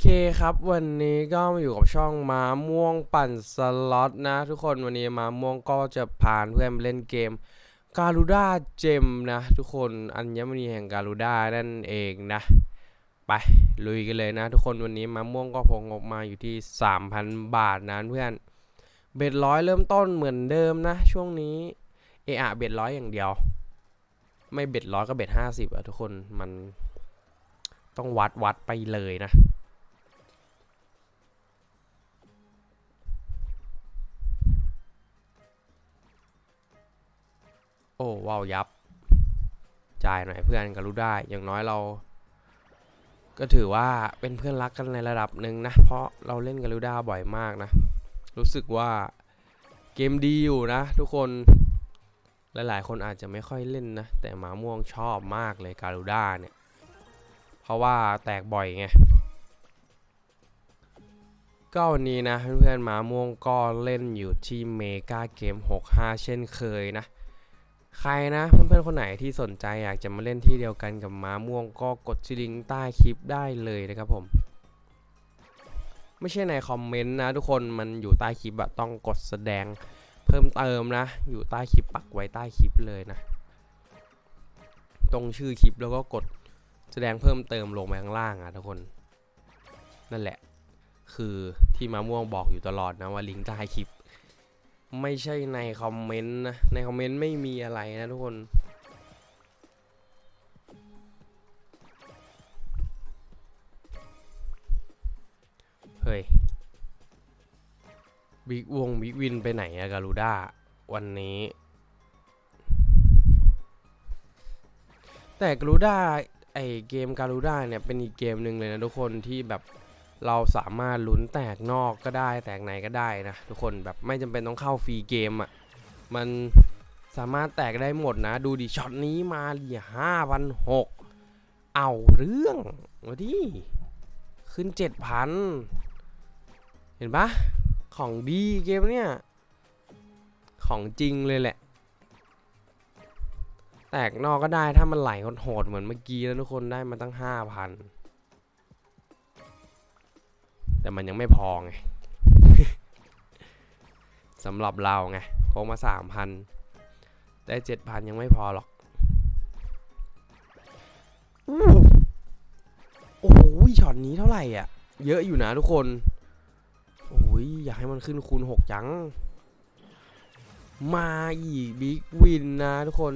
เคครับ วันนี้ก็มาอยู่กับช่องม้าม่วงปั่นสล็อตนะ ทุกคนวันนี้ม้าม่วงก็จะพาเพื่อนไปเล่นเกมการูด้าเจมนะทุกคนอัญมณีแห่งการูด้านั่นเองนะ ไปลุยกันเลยนะ ทุกคนวันนี้ม้าม่วงก็พงออกมาอยู่ที่ 3,000 บาทนะเพื่อนเบ็ดร้อยเริ่มต้นเหมือนเดิมนะ ช่วงนี้เออะเบ็ดร้อยอย่างเดียว ไม่เบ็ดร้อยก็เบ็ดห้าสิบอะทุกคนมันต้องวัดวัดไปเลยนะ ว้าวยับ จ่ายหน่อยเพื่อนก็รู้ได้ อย่างน้อยเรา ก็ถือว่าเป็นเพื่อนรักกันในระดับหนึ่งนะ เพราะเราเล่นกันรูด้าบ่อยมากนะ รู้สึกว่าเกมดีอยู่นะ ทุกคนหลายๆ คนอาจจะไม่ค่อยเล่นนะ แต่หมาม่วงชอบมากเลยการูด้าเนี่ย เพราะว่าแตกบ่อยไงก็วันนี้นะเพื่อนๆหมาม่วงก็เล่นอยู่ที่เมกาเกม 65 เช่นเคยนะ ใครนะเพื่อนๆคนไหนที่สนใจอยากจะมาเล่นที่เดียวกันกับม้าม่วงก็กดที่ลิงก์ใต้คลิปได้เลยนะครับผม ไม่ใช่ในคอมเมนต์นะทุกคนมันอยู่ใต้คลิปอะต้องกดแสดงเพิ่มเติมนะ อยู่ใต้คลิปปักไว้ใต้คลิปเลยนะ ตรงชื่อคลิปแล้วก็กดแสดงเพิ่มเติมลงไปข้างล่างอะทุกคน นั่นแหละ คือที่มาม่วงบอกอยู่ตลอดนะว่าลิงก์ใต้คลิป ไม่ใช่ในคอมเมนต์นะ ในคอมเมนต์ไม่มีอะไรนะทุกคนเฮ้ยบิ๊กวงบิ๊กวินไปไหนอะการูด้าวันนี้ แต่การูด้าไอเกมการูด้าเนี่ยเป็นอีกเกมหนึ่งเลยนะทุกคนที่แบบ เราสามารถลุ้นแตกนอกก็ได้แตกในก็ได้นะทุกคนแบบไม่จำเป็นต้องเข้าฟรีเกมอะ่ะมันสามารถแตกได้หมดนะ ดูดิช็อตนี้มาเหลี่ยห้าพันหกเอาเรื่องมาดิขึ้นเจ็ดพันเห็นปะของดีเกมเนี่ย ของจริงเลยแหละ แตกนอกก็ได้ถ้ามันไหลโหดเหมือนเมื่อกี้แล้วทุกคนได้มาตั้งห้าพัน มันยังไม่พอไงสำหรับเราไงโค้งมาสามพันได้เจ็ดพันยังไม่พอหรอกโอ้โหช็อตนี้เท่าไหร่อะ เยอะอยู่นะทุกคนโอ้ยอยากให้มันขึ้นคูณหกจัง มาอีกบิ๊กวินนะทุกคน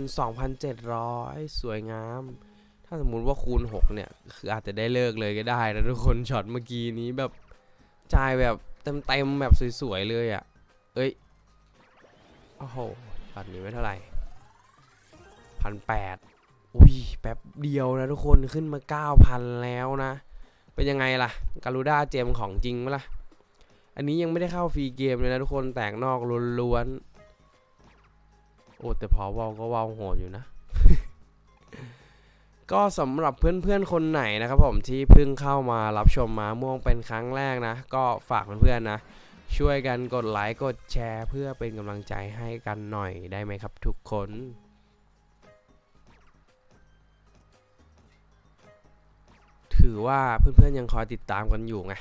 2,700 สวยงาม ถ้าสมมุติว่าคูณ 6 เนี่ย คืออาจจะได้เลิกเลยก็ได้นะทุกคนช็อตเมื่อกี้นี้แบบ จายแบบเต็มๆแบบสวยๆเลยอะ่ะ เอ้ย โอ้โหช็อตนี้ไม่เท่าไหร่พันแปดอุ้ย แป๊บเดียวนะทุกคนขึ้นมา 9,000 แล้วนะ เป็นยังไงล่ะ การูด้าเจมของจริงไหมล่ะ อันนี้ยังไม่ได้เข้าฟรีเกมเลยนะทุกคนแตกนอกล้วนๆ โอ้ แต่พอเวาก็เวาโหดอยู่นะ ก็สำหรับเพื่อนๆ คนไหนนะครับผมที่เพิ่งเข้ามารับชมมาม่วงเป็นครั้งแรกนะ ก็ฝากเพื่อนๆนะ ช่วยกันกดไลค์กดแชร์ เพื่อเป็นกำลังใจให้กันหน่อยได้ไหมครับทุกคนถือว่าเพื่อนๆยังคอยติดตามกันอยู่ไง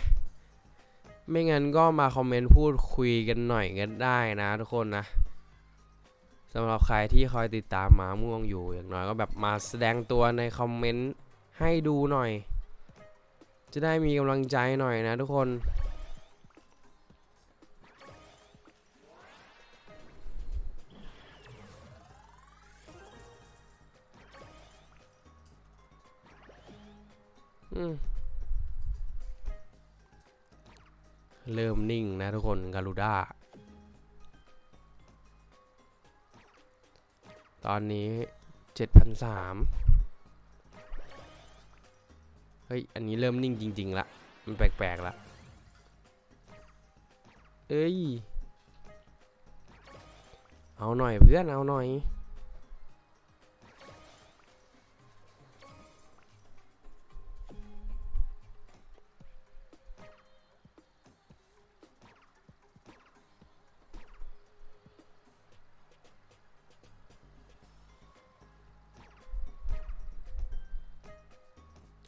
ไม่งั้นก็มาคอมเมนต์พูดคุยกันหน่อยกันได้นะทุกคนนะ สำหรับใครที่คอยติดตามหมาม่วงอยู่อย่างน้อยก็แบบมาแสดงตัวในคอมเมนต์ให้ดูหน่อย จะได้มีกำลังใจหน่อยนะทุกคนเริ่มนิ่งนะทุกคนการูด้า ตอนนี้เจ็ดพันสามเฮ้ย อันนี้เริ่มนิ่งจริง ๆ ละ มันแปลกๆละเอ้ย เอาหน่อยเพื่อน เอาหน่อย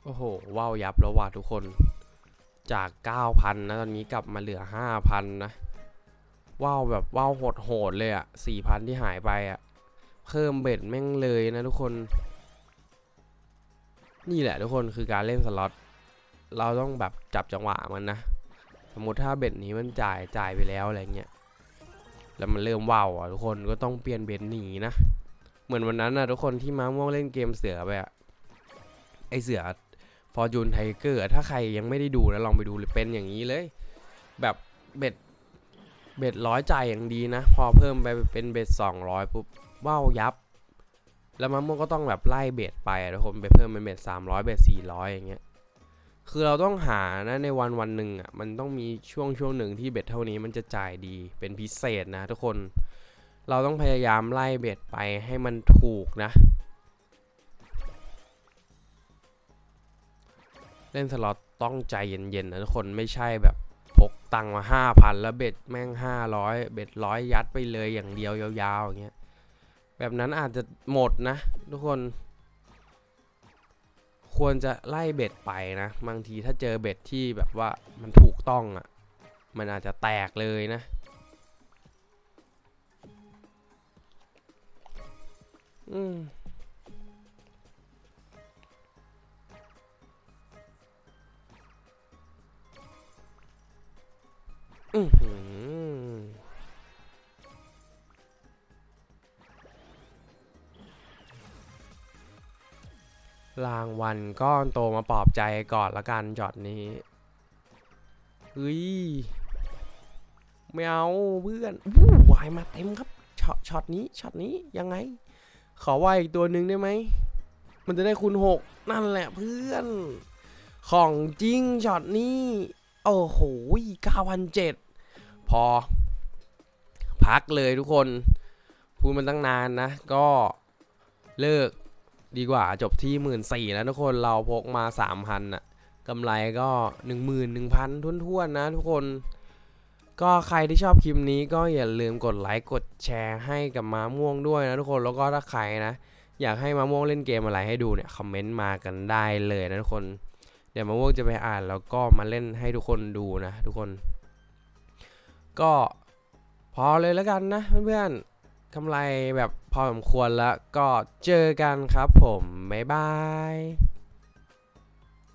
โอ้โหว้าวยับแล้วว่ะทุกคน จาก 9,000 นะ ตอนนี้กลับมาเหลือ 5,000 นะว้าวแบบว้าวโหดๆเลยอะ่ะ4,000 ที่หายไปอะ่ะเพิ่มเบ็ดแม่งเลยนะทุกคน นี่แหละทุกคนคือการเล่นสล็อต เราต้องแบบจับจังหวะมันนะ สมมติถ้าเบ็ดนี้มันจ่ายจ่ายไปแล้วอะไรเงี้ย แล้วมันเริ่มว่าวอะทุกคนก็ต้องเปลี่ยนเบ็ดหนีนะ เหมือนวันนั้นนะทุกคนที่มาม่วงเล่นเกมเสือไปอะไอเสือ ฟอร์จูนไทเกอร์ถ้าใครยังไม่ได้ดูนะลองไปดูเลยเป็นอย่างนี้เลย แบบเบ็ดเบ็ดร้อยจ่ายอย่างดีนะ พอเพิ่มไปเป็นเบ็ดสองร้อยปุ๊บว้าวยับ แล้วมะม่วงก็ต้องแบบไล่เบ็ดไปทุกคนไปเพิ่มเป็นเบ็ดสามร้อยเบ็ดสี่ร้อยอย่างเงี้ยคือเราต้องหานะในวันวันหนึ่งอะมันต้องมีช่วงช่วงหนึ่งที่เบ็ดเท่านี้มันจะจ่ายดีเป็นพิเศษนะทุกคน เราต้องพยายามไล่เบ็ดไปให้มันถูกนะ เล่นสล็อตต้องใจเย็นๆนะทุกคนไม่ใช่แบบพกตังค์มาห้าพันแล้วเบ็ดแม่งห้าร้อยเบ็ดร้อยยัดไปเลยอย่างเดียวยาวๆอย่างเงี้ยแบบนั้นอาจจะหมดนะ ทุกคน ควรจะไล่เบ็ดไปนะบางทีถ้าเจอเบ็ดที่แบบว่ามันถูกต้องอะ่ะมันอาจจะแตกเลยนะอืม อือหือรางวัลก้อนโตมาปลอบใจก่อนละกันจอดนี้เฮ้ยไม่เอาเพื่อนวู้วายมาเต็มครับช็อตช็อตนี้ช็อตนี้ยังไง ขอวายอีกตัวหนึ่งได้ไหมมันจะได้คูณหกนั่นแหละเพื่อน ของจริงช็อตนี้ โอ้โหเก้าพันเจ็ด พอ พักเลยทุกคน พูดมันตั้งนานนะ ก็เลิกดีกว่าจบที่หมื่นสี่แล้วทุกคนเราพกมาสามพันอะกำไรก็หนึ่งหมื่นหนึ่งพันทุ่นๆนะทุกคน ก็ใครที่ชอบคลิปนี้ก็อย่าลืมกดไลค์กดแชร์ให้กับมาม่วงด้วยนะทุกคนแล้วก็ถ้าใครนะ อยากให้มาม่วงเล่นเกมอะไรให้ดูเนี่ยคอมเมนต์มากันได้เลยนะทุกคน เดี๋ยวมาม่วงจะไปอ่านแล้วก็มาเล่นให้ทุกคนดูนะทุกคน ก็พอเลยแล้วกันนะเพื่อนๆกำไรแบบพอสมควรแล้วก็เจอกันครับผม บ๊ายบาย